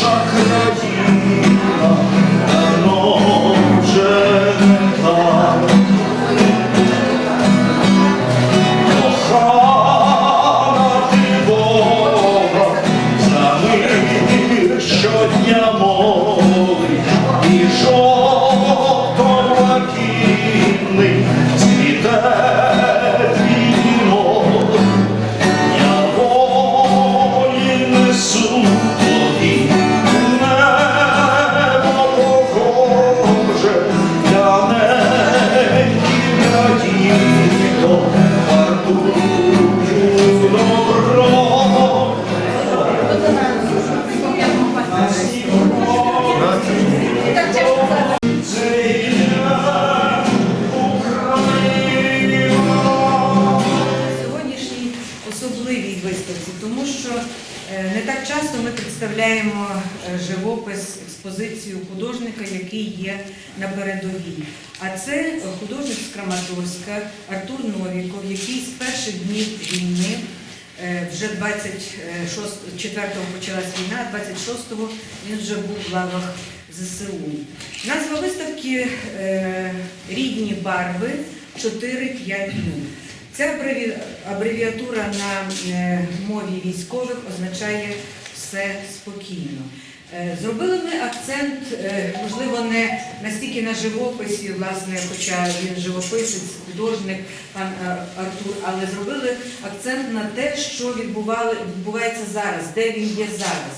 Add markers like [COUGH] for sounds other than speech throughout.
наша так часто ми представляємо е, живопис, експозицію художника, який є на передовій. А це художник з Краматорська Артур Новіков, який з перших днів війни. е, Вже 24-го почалась війна, 26-го він вже був в лавах ЗСУ. Назва виставки е, Рідні барви 4-5 днів. Ця абревіатура на е, мові військових означає все спокійно. Е, Зробили ми акцент, е, можливо, не настільки на живописі, власне, хоча він живописець, художник, пан Артур, але зробили акцент на те, що відбувається зараз, де він є зараз.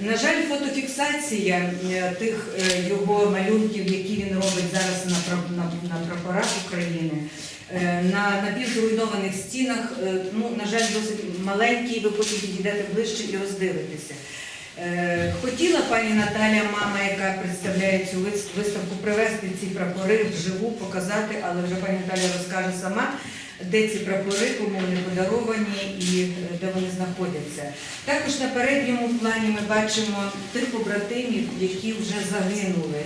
На жаль, фотофіксація тих його малюнків, які він робить зараз на, пра- на, на прапорах України, на напівзруйнованих стінах, е, ну, на жаль, досить маленькі, ви потім підійдете ближче і роздивитеся. Е, Хотіла пані Наталя, мама, яка представляє цю виставку, привезти ці прапори вживу, показати, але вже пані Наталя розкаже сама, де ці прапори, кому вони подаровані і е, де вони знаходяться. Також на передньому плані ми бачимо тих побратимів, які вже загинули.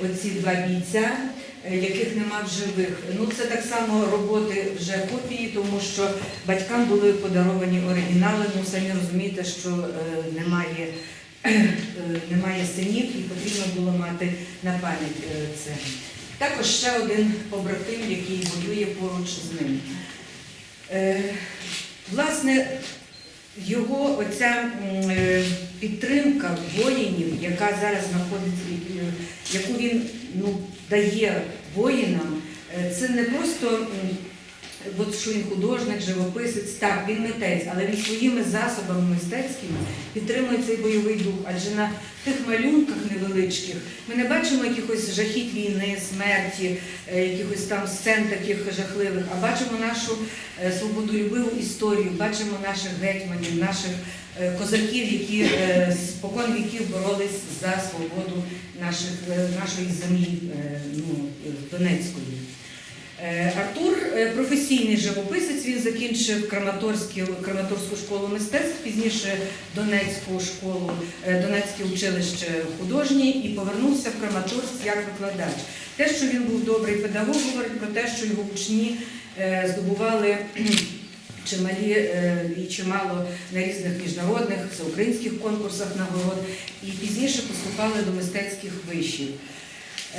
Оці два бійця, е, яких нема в живих. Ну це так само роботи вже копії, тому що батькам були подаровані оригінали. Ну самі розумієте, що е, немає, е, немає синів і потрібно було мати на пам'ять е, це. Також ще один побратим, який воює поруч з ним. Е, Власне, його оця е, підтримка воїнів, яка зараз знаходиться, е, яку він ну, дає воїнам, е, це не просто от що він художник, живописець, так, він митець, але він своїми засобами мистецькими підтримує цей бойовий дух. Адже на тих малюнках невеличких ми не бачимо якихось жахіть війни, смерті, е, якихось там сцен таких жахливих, а бачимо нашу е, свободолюбиву історію, бачимо наших гетьманів, наших козаків, які е, спокон віків боролись за свободу наших, е, нашої землі е, ну, е, Донецької. Е, Артур е, професійний живописець, він закінчив Краматорську, школу мистецтв, пізніше Донецьку школу, е, Донецьке училище художнє і повернувся в Краматорськ як викладач. Те, що він був добрий педагог, говорить про те, що його учні е, здобували чималі е, і чимало на різних міжнародних, всеукраїнських конкурсах нагород, і пізніше поступали до мистецьких вишів.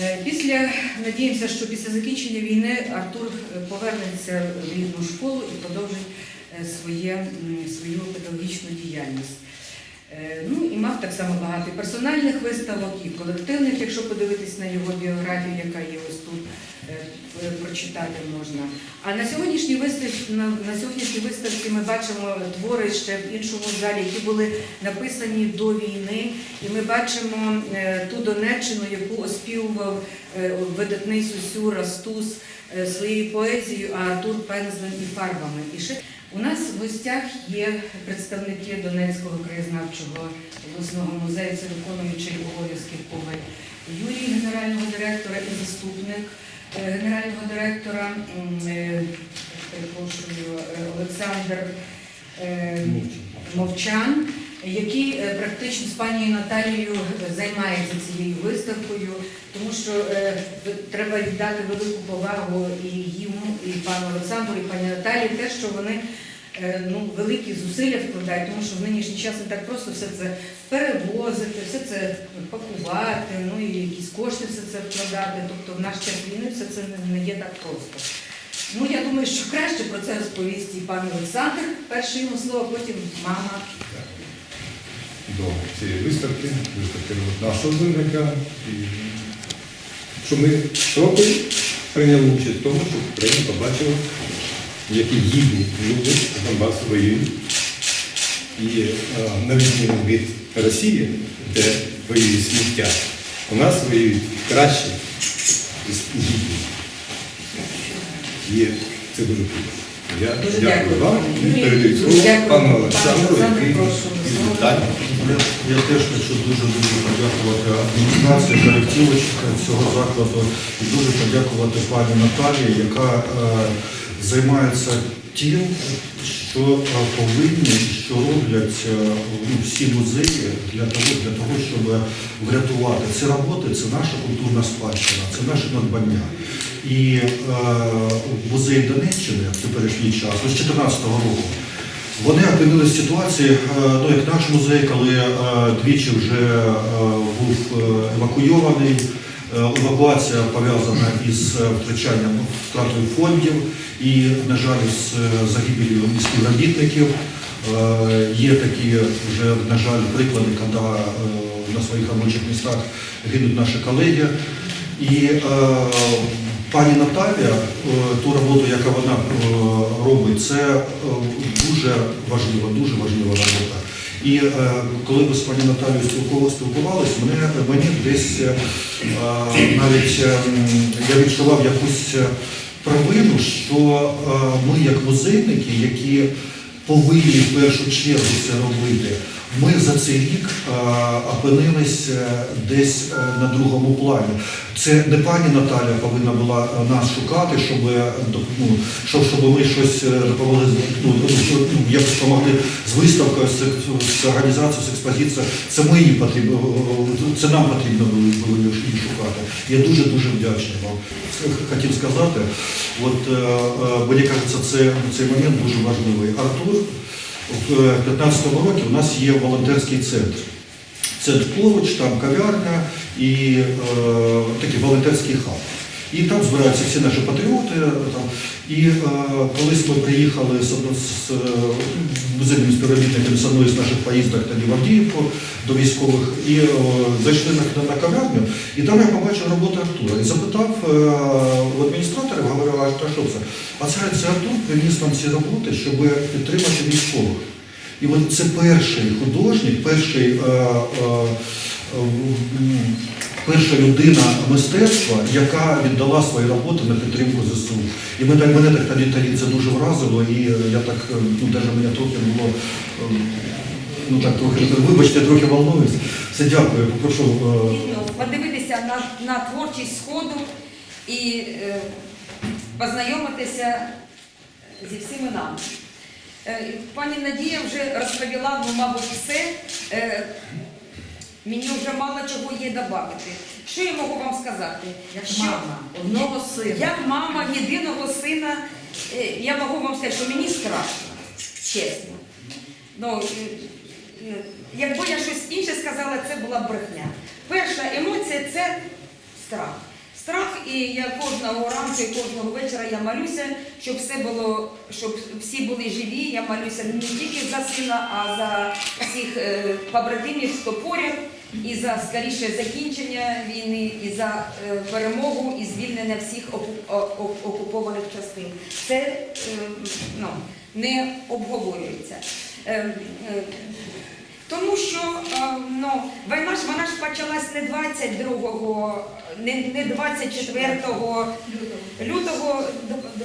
Е, Після надіємося, що після закінчення війни Артур е, повернеться в рідну школу і продовжить своє, свою педагогічну діяльність. Ну і мав так само багато і персональних виставок, і колективних, якщо подивитись на його біографію, яка є ось тут, прочитати можна. А на сьогоднішній виставці, на, на сьогоднішній виставці ми бачимо твори ще в іншому залі, які були написані до війни. І ми бачимо е, ту Донеччину, яку оспівував е, видатний Сусю Растус е, своєю поезією, а Артур пензлем і фарбами. І ще у нас в гостях є представники Донецького краєзнавчого обласного музею, це виконуючий обов'язки Коваль Юрій, генерального директора і заступник е, генерального директора, е, перепрошую, е, Олександр е, Мовчан, який е, практично з пані Наталією займається цією виставкою, тому що е, треба віддати велику повагу і йому, і пану Олександру, і пані Наталії, те, що вони е, ну, великі зусилля вкладають, тому що в нинішній час не так просто все це перевозити, все це пакувати, ну і якісь кошти все це вкладати. Тобто в наш час війни все це не- є так просто. Ну, я думаю, що краще про це розповість і пан Олександр. Перше йому слово, потім мама. до цієї виставки, виставки нашого. І що ми трохи прийняли участь в тому, щоб Україна побачила, які гідні люди з Донбасу воюють. І е, на відміну від Росії, де воює сміття, у нас воюють краще і гідні. І це дуже круто. Я Дуже дякую вам і передаю слово пану Олександру, який прошу. із Я, я теж хочу дуже-дуже подякувати адміністрації, колективу цього закладу і дуже подякувати пані Наталії, яка займається тим, що е, повинні, що роблять е, ну, всі музеї для того, для того, щоб врятувати ці роботи. Це наша культурна спадщина, це наше надбання. І е, музей Донеччини в теперішній час, з 2014 року, вони опинилися в ситуації, е, ну як наш музей, коли двічі вже був евакуйований. Е, Евакуація пов'язана із е, втрачанням втратою фондів і, на жаль, з е, загибелью співробітників. Е, Є такі вже, на жаль, приклади, коли на своїх робочих містах гинуть наші колеги. І пані Наталія, ту роботу, яку вона робить, це дуже важлива, дуже важлива робота. І е, коли ми з пані Наталією спілкували- спілкувалися, мене, мені десь е, навіть е, я відчував якусь провину, що ми, як музейники, які повинні в першу чергу це робити, ми за цей рік е, опинились е, десь е, на другому плані. Це не пані Наталя повинна була нас шукати, щоб, ну, щоб, щоб ми щось допомогли, ну, ну, що, ну, якось допомогли з виставкою, з, з- організацією, з експозицією. Це ми її потрібно, це нам потрібно було, її шукати. Я дуже-дуже вдячний вам. Хотів сказати, от мені кажеться, це, цей момент дуже важливий. Артур в 15-му році у нас є волонтерський центр. Центр поруч, там кав'ярня і е, такий волонтерський хаб. І там збираються всі наші патріоти. е, Там. І е, колись ми приїхали з, е, музейними з одної з наших поїздок тоді в до військових, і е, зайшли на, на кав'ярню, і там я побачив роботу Артура. І запитав у адміністратора, говорю, а що це? А це, це Артур приніс нам ці роботи, щоб підтримати військових. І от це перший художник, перший, е, е, перша людина мистецтва, яка віддала свої роботи на підтримку ЗСУ. І мене, мене так тоді, це дуже вразило, і я так, е, ну, навіть мене трохи було, е, ну так трохи, вибачте, трохи волнуюсь. Все, дякую, попрошу. е, подивитися на, на творчість сходу і е, познайомитися зі всіми нами. Е, пані Надія вже розповіла, ну, мабуть, все. Мені вже мало чого є додати. Що я можу вам сказати? Як Що- мама, одного сина. як мама єдиного сина, е, я можу вам сказати, що мені страшно, чесно. Ну, е, е, якби я щось інше сказала, це була брехня. Перша емоція це страх. Страх, і я кожного ранку і кожного вечора я молюся, щоб все було, щоб всі були живі. Я молюся не тільки за сина, а за всіх побратимів, хто поряд, і за скоріше закінчення війни, і за е, перемогу, і звільнення всіх окупованих частин. Це е, ну, не обговорюється. Е, тому що ну, війна ж вона ж почалась не 22-го, не, не 24 лютого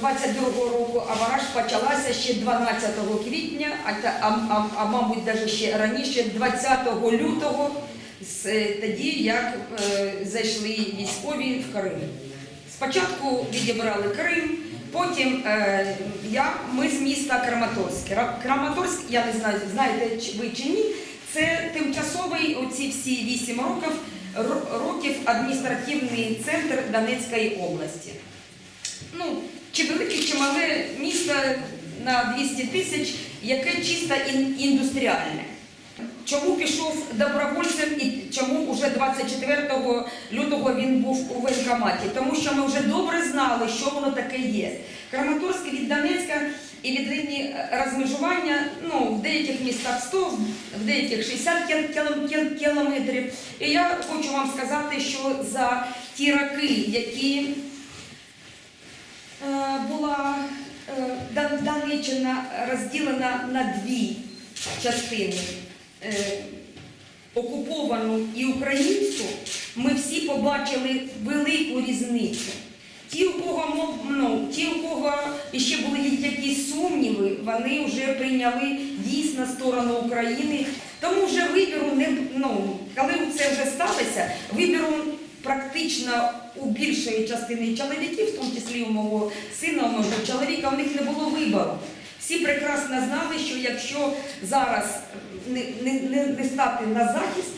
22-го року, а вона ж почалася ще 12 квітня, а, а, а, а мабуть, навіть ще раніше, 20 лютого, тоді як е, зайшли військові в Крим. Спочатку відібрали Крим, потім е, я, ми з міста Краматорськ. Краматорськ, я не знаю, знаєте ви чи ні, це тимчасовий оці всі вісім років, років адміністративний центр Донецької області. Ну, чи велике, чи мале місто, на 200 тисяч, яке чисто ін- індустріальне. Чому пішов добровольцем і чому вже 24 лютого він був у воєнкоматі? Тому що ми вже добре знали, що воно таке є. Краматорськ від Донецька і від лінії розмежування ну, в деяких містах 100, в деяких 60 кіл- кіл- кіл- кілометрів. І я хочу вам сказати, що за ті роки, які Е, була е, Донеччина розділена на дві частини. Е, Окуповану і українську, ми всі побачили велику різницю. Ті, у кого ну, ті, у кого ще були якісь сумніви, вони вже прийняли дійсно сторону України. Тому вже вибіру не ну, коли це вже сталося, вибіру практично у більшої частини чоловіків, в тому числі у мого сина, у мого чоловіка, у них не було вибору. Всі прекрасно знали, що якщо зараз не, не, не, не стати на захист,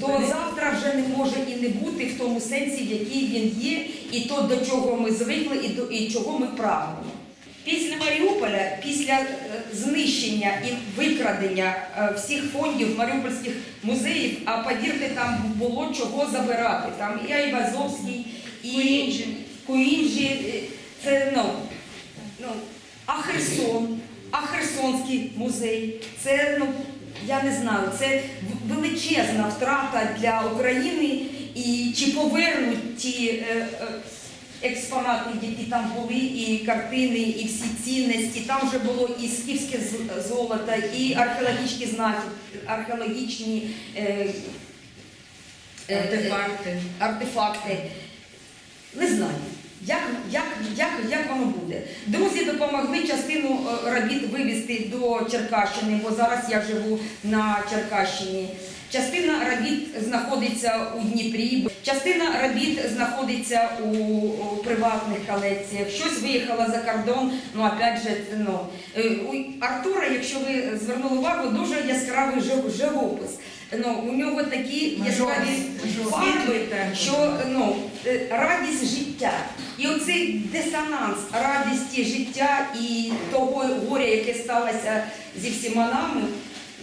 то завтра вже не може і не бути в тому сенсі, в який він є, і то, до чого ми звикли, і, до, і чого ми прагнемо. Після Маріуполя, після е, знищення і викрадення е, всіх фондів маріупольських музеїв, а повірте, там було чого забирати. Там і Айвазовський, і. Куінджі, е, це ну, ну, а Херсон, Херсонський музей. Це ну я не знаю, це величезна втрата для України. І чи повернуть ті е, е, експонати, які там були, і картини, і всі цінності. Там вже було і скіфське золото, і археологічні знаки, археологічні. Е, е, Артефакти. артефакти. Не знаю, як, як, як, як воно буде. Друзі допомогли частину е, робіт вивезти до Черкащини, бо зараз я живу на Черкащині. Частина робіт знаходиться у Дніпрі, частина робіт знаходиться у, у приватних колекціях. Щось виїхало за кордон. Ну опять же, ну е, у Артура, якщо ви звернули увагу, дуже яскравий живопис. Ну, у нього такі яскраві Жовт. що ну, е, радість життя. І оцей дисонанс радісті життя і того горя, яке сталося зі всіма нами,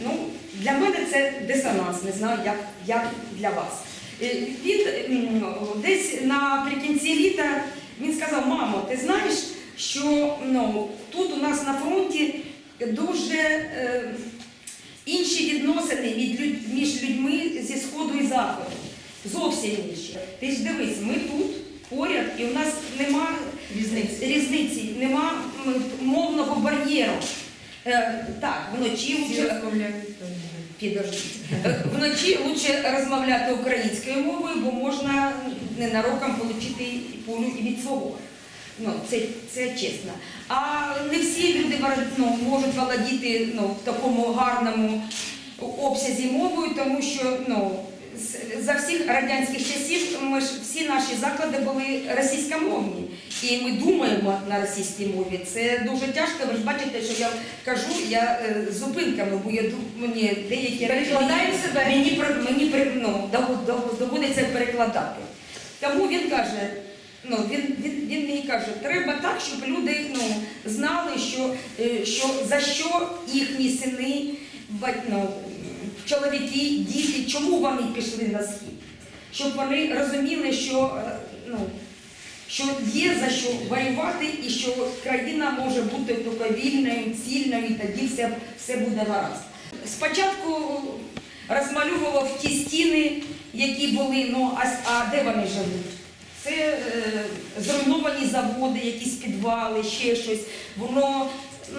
ну, для мене це дисонанс, не знаю, як, як для вас. Е, Він десь наприкінці літа він сказав, мамо, ти знаєш, що ну, тут у нас на фронті дуже е, інші відносини від між людьми зі Сходу і Заходу. Зовсім інші. Ти ж дивись, ми тут поряд, і у нас нема Різниці. різниці нема мовного бар'єру. Е, так, вночі лучше, вночі лучше розмовляти українською мовою, бо можна ненароком отримати пулю і від свого. Ну, це, це чесно. А не всі люди ну, можуть володіти ну, в такому гарному обсязі мовою, тому що ну, за всіх радянських часів ми ж всі наші заклади були російськомовні. І ми думаємо на російській мові. Це дуже тяжко. Ви ж бачите, що я кажу, я е, з зупинками, бо я мені деякі речі Перекладаємо себе. мені, мені ну, дов- дов- доводиться перекладати. Тому він каже, ну він, він, він мені каже, треба так, щоб люди ну, знали, що, е, що за що їхні сини, ну, чоловіки, діти, чому вони пішли на схід. Щоб вони розуміли, що, е, ну, що є за що воювати і що країна може бути тільки вільною, цільною, і тоді все, все буде гаразд. Спочатку розмальовував ті стіни, які були, ну а, а де вони живуть? Це е, зруйновані заводи, якісь підвали, ще щось. Воно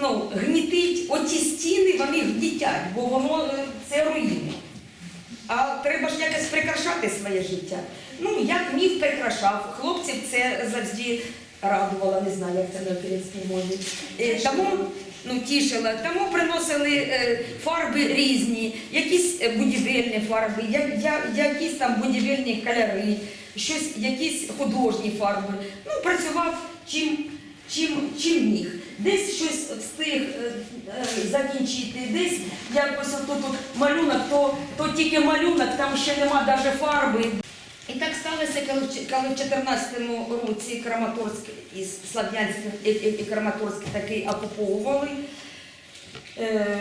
ну, гнітить, оті стіни вони гнітять, бо воно е, це руїна. А треба ж якось прикрашати своє життя. Ну, як міг прикрашав. Хлопців це завжди радувало, не знаю, як це на українській мові. Е, Тому ну, тішило. Тому приносили е, фарби різні, якісь е, будівельні фарби, якісь там будівельні кольори, щось, якісь художні фарби. Ну, працював чим, чим, чим міг. Десь щось встиг е, е, закінчити, десь якось тут, тут малюнок, то, то тільки малюнок, там ще нема навіть фарби. І так сталося, коли в ч- коли в 14-му році Краматорськ і Слав'янськ і, і, і Краматорськ таки окуповували. Е,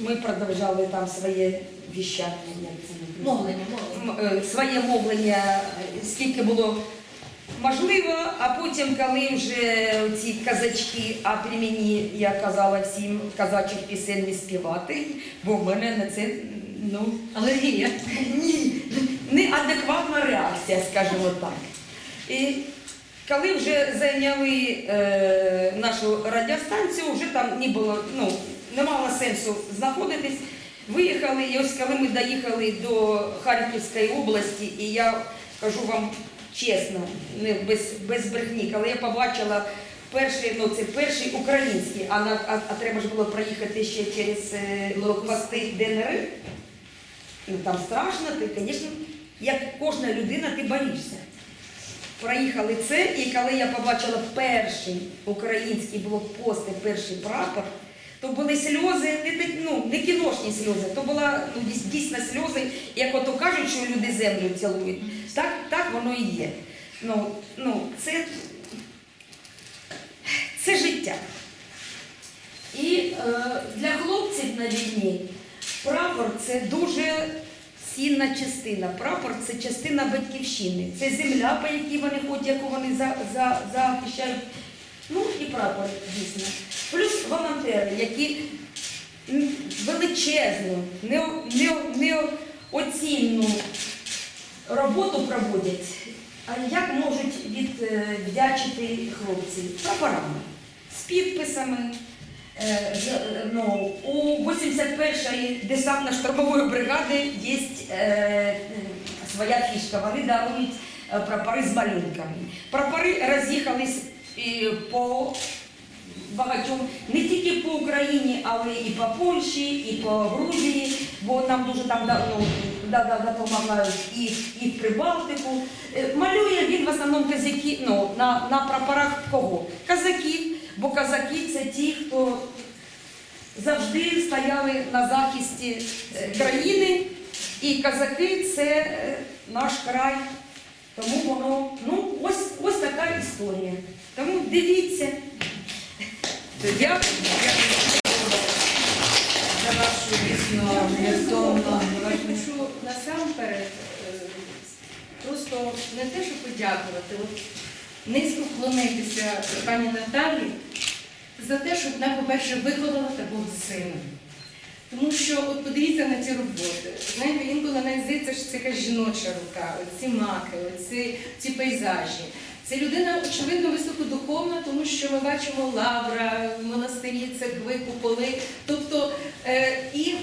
Ми продовжали там своє віщання. Мовлення, мовлення. Е, своє мовлення, скільки було можливо, а потім, коли вже ці казачки, а при мені я казала всім казачих пісень не співати, бо в мене на це ну, Алергія. ні, неадекватна реакція, скажімо так. І коли вже зайняли е, нашу радіостанцію, вже там не було, ну, не мало сенсу знаходитись. Виїхали, і ось коли ми доїхали до Харківської області, і я кажу вам чесно, не без, без брехні, коли я побачила перший, ну це перший український, а, на, а, а треба ж було проїхати ще через е, блокпости ДНР. Ну там страшно, ти, звісно, як кожна людина, ти боїшся. Проїхали це, і коли я побачила перший український блокпост перший прапор, то були сльози, не, ну, не кіношні сльози, то була ну, дійсно сльози, як ото кажуть, що люди землю цілують. Так, так воно і є. Ну, ну, це, це життя. І е, для хлопців на війні прапор це дуже цінна частина. Прапор це частина батьківщини. Це земля, по якій вони ходять, яку вони за, за, захищають. Ну і прапор дійсно. Плюс волонтери, які величезну, нео- нео- неоцінну роботу проводять. А як можуть віддячити хлопці? Прапорами, з підписами. Е, ну, у 81-ї десантно-штурмової бригади є е, своя фішка. Вони дарують е, прапори з малюнками. Прапори роз'їхались по багатьом, не тільки по Україні, але і по Польщі, і по Грузії, бо нам дуже там ну, допомагають і, і в Прибалтику. Е, Малює він в основному казаки, ну, на, на прапорах кого? Казаків, бо казаки це ті, хто завжди стояли на захисті е, країни, і казаки це е, наш край. Тому воно, ну, ось, ось така історія. Тому дивіться. Дякую. За вашу дійсно невтомну. Пишу насамперед е, просто не те, щоб подякувати, от низько вклонитися пані Наталі за те, щоб вона, по-перше, виховала такого сина. Тому що от подивіться на ці роботи. Знаєте, інколи навіть здається, що це якась жіноча рука, оці маки, оці ці пейзажі. Це людина, очевидно, високодуховна, тому що ми бачимо лавра, монастирі, церкви, куполи. Тобто Е, і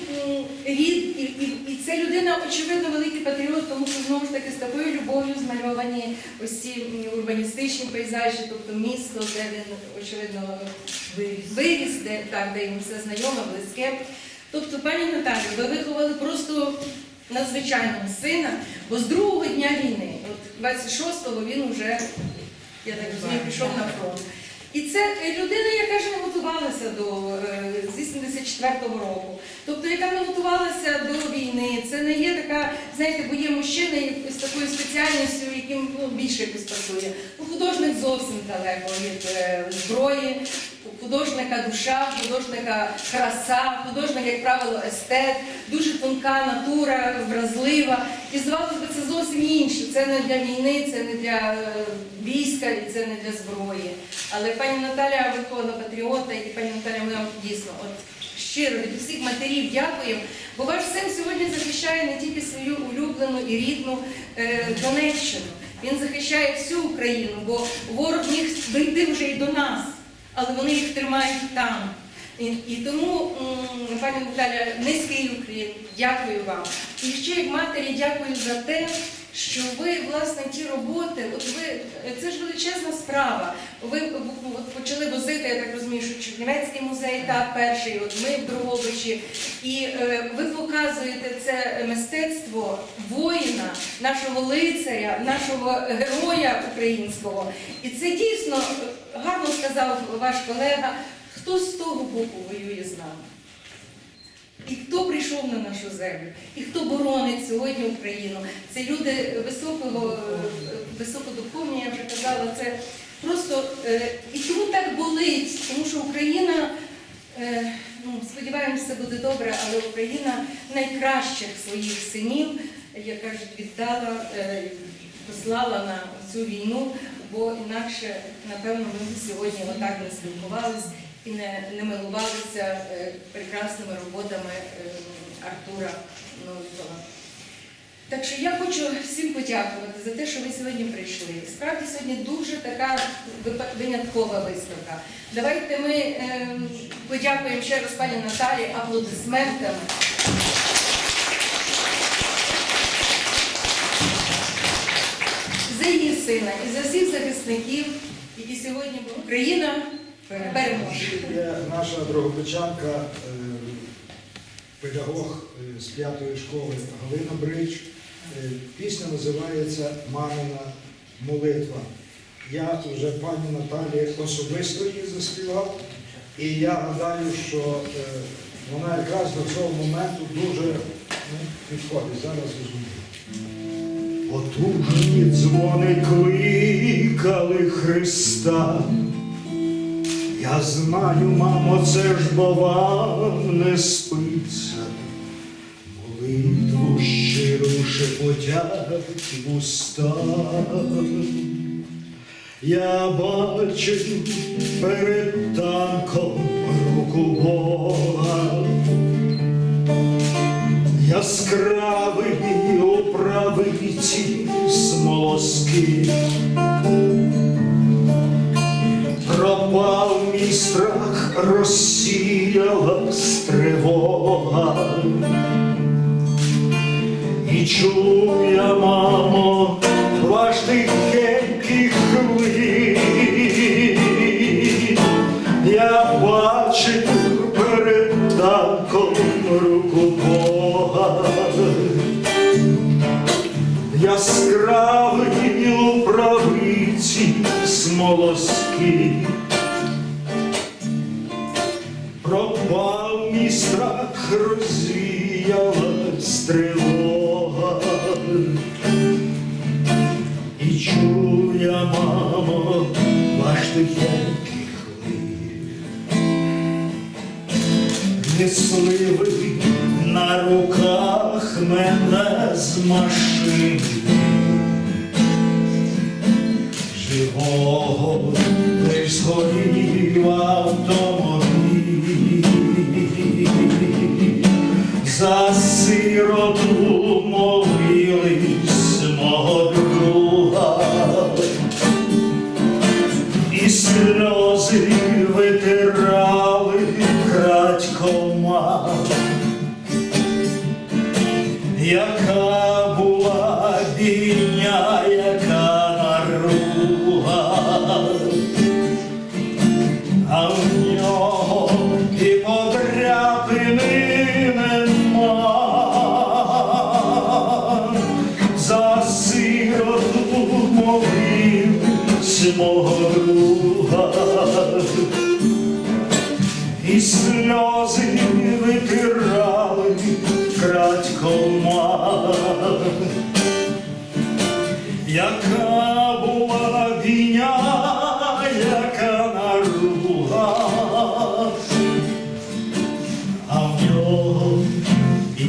рід, і, і, і це людина, очевидно, великий патріот, тому що знову ж таки з такою любов'ю змальовані ось ці урбаністичні пейзажі, тобто місто, де він, очевидно, виріс, де, так, де йому все знайоме, близьке. Тобто, пані Наталі, ви виховали просто надзвичайного сина, бо з другого дня війни, от 26-го, він вже, я так розумію, пішов на фронт. І це людина, яка ж не готувалася до е, зі 2004 року. Тобто, яка не готувалася до війни, це не є така, знаєте, бо є мужчина з такою спеціальністю, яким ну, більше якось пасує. Ну, Художник зовсім далеко від е, зброї, художника душа, художника краса, художник, як правило, естет, дуже тонка натура, вразлива. І здавалося б, це зовсім інше. Це не для війни, це не для е, війська і це не для зброї. Але пані Наталя вихована патріота, і пані Наталя вона дійсно от щиро від усіх матерів дякуємо. Бо ваш син сьогодні захищає не тільки свою улюблену і рідну е, Донеччину. Він захищає всю Україну, бо ворог міг дійти вже і до нас, але вони їх тримають там. І, і тому, пані Наталя, низький уклін, дякую вам. І ще як матері дякую за те, що ви, власне, ті роботи, от ви, це ж величезна справа. Ви от почали возити, я так розумію, що Чернівецький музей, так, перший, от ми в Дрогобичі, і е, ви показуєте це мистецтво воїна, нашого лицаря, нашого героя українського. І це дійсно е, гарно сказав ваш колега, хто з того боку воює з нами. І хто прийшов на нашу землю, і хто боронить сьогодні Україну. Це люди високого, високодуховні, я вже казала, це просто е, і тому так болить, тому що Україна, е, ну, сподіваємося, буде добре, але Україна найкращих своїх синів, як кажуть, віддала, е, послала на цю війну, бо інакше, напевно, ми сьогодні отак не спілкувались і не, не милувалися е, прекрасними роботами е, Артура Новікова. Так що я хочу всім подякувати за те, що ви сьогодні прийшли. Справді сьогодні дуже така виняткова виставка. Давайте ми ем, подякуємо ще раз пані Наталі аплодисментами. За її сина і за всіх захисників, які сьогодні. Україна переможе. Є наша другопечанка, е, педагог е, з п'ятої школи Галина Брич. Е, Пісня називається Мамина молитва. Я вже пані Наталі особисто її заспівав, і я гадаю, що е, вона якраз до цього моменту дуже ну, підходить. Зараз розумію. Потужні дзвони кликали Христа. Я знаю, мамо, це ж бо вам не спиться. Молитву щиру шепотять вуста. Я бачив перед танком руку Бога. Яскравий у правиці смолоски. Пропав мій страх, розсіялась тривога. І чув я, мамо, ваш тихенький хвиль. Я бачив перед танком руку Бога. Яскравий у правиці смолоски. І сльози і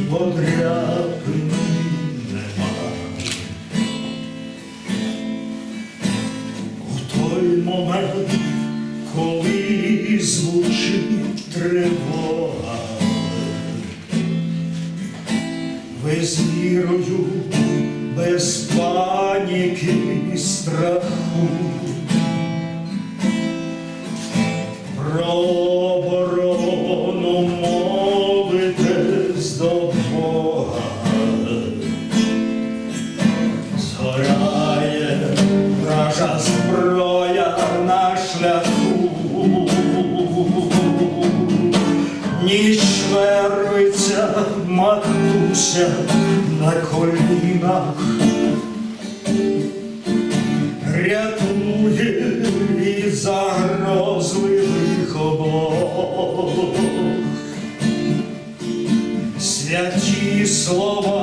рятує від загрозливих облог. святі слова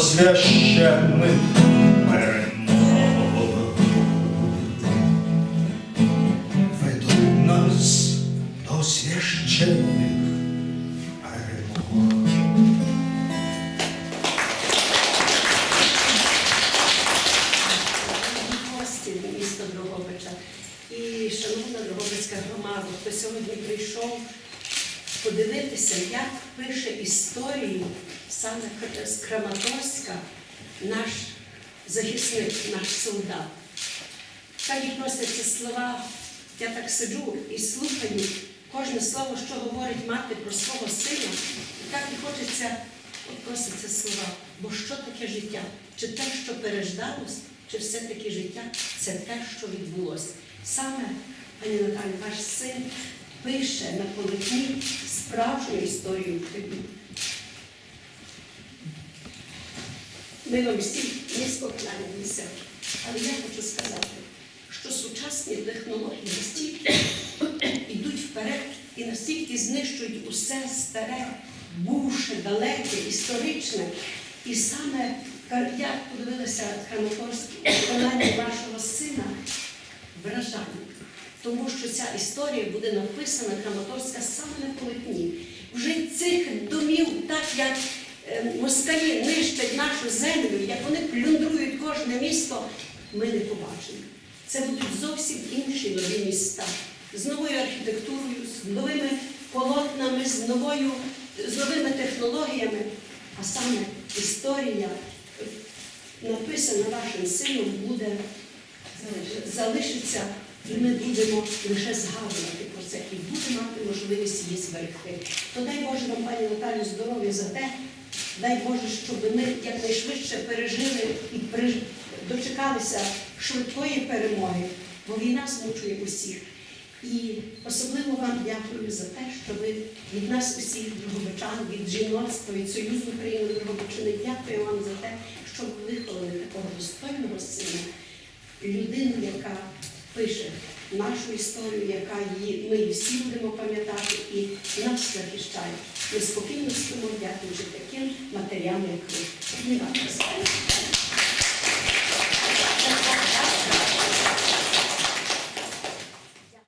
до слова, я так сиджу і слухаю кожне слово, що говорить мати про свого сина, і так і хочеться проситься слова. Бо що таке життя? Чи те, що переждалось, чи все-таки життя це те, що відбулося? Саме, пані Наталі, ваш син пише на полотні справжню історію України. Ми вам всі низько кланяємося. Але я хочу сказати, сучасні технології йдуть [COUGHS] вперед і настільки знищують усе старе, бувше, далеке, історичне. І саме я подивилася Краматорське виконання вашого сина вражає. Тому що ця історія буде написана Краматорська саме на полотні. Вже цих домів, так як е, москалі нищать нашу землю, як вони плюндрують кожне місто, ми не побачимо. Це будуть зовсім інші нові міста. З новою архітектурою, з новими полотнами, з новою, з новими технологіями, а саме історія, написана вашим сином, буде залишиться, і ми будемо лише згадувати про це і будемо мати можливість її зберегти. То дай Боже вам, пані Наталю, здоров'я за те, дай Боже, щоб ми якнайшвидше пережили і дочекалися швидкої перемоги, бо війна змучує усіх. І особливо вам дякую за те, що ви від нас усіх, Дрогобичан, від жіноцтва, від Союзу України Дрогобичини, дякую вам за те, що ви виховали такого достойного сина, людину, яка пише нашу історію, яка її, ми всі будемо пам'ятати і нас захищає. Ми спокійно спимо, дякуючи таким матерям, як ви.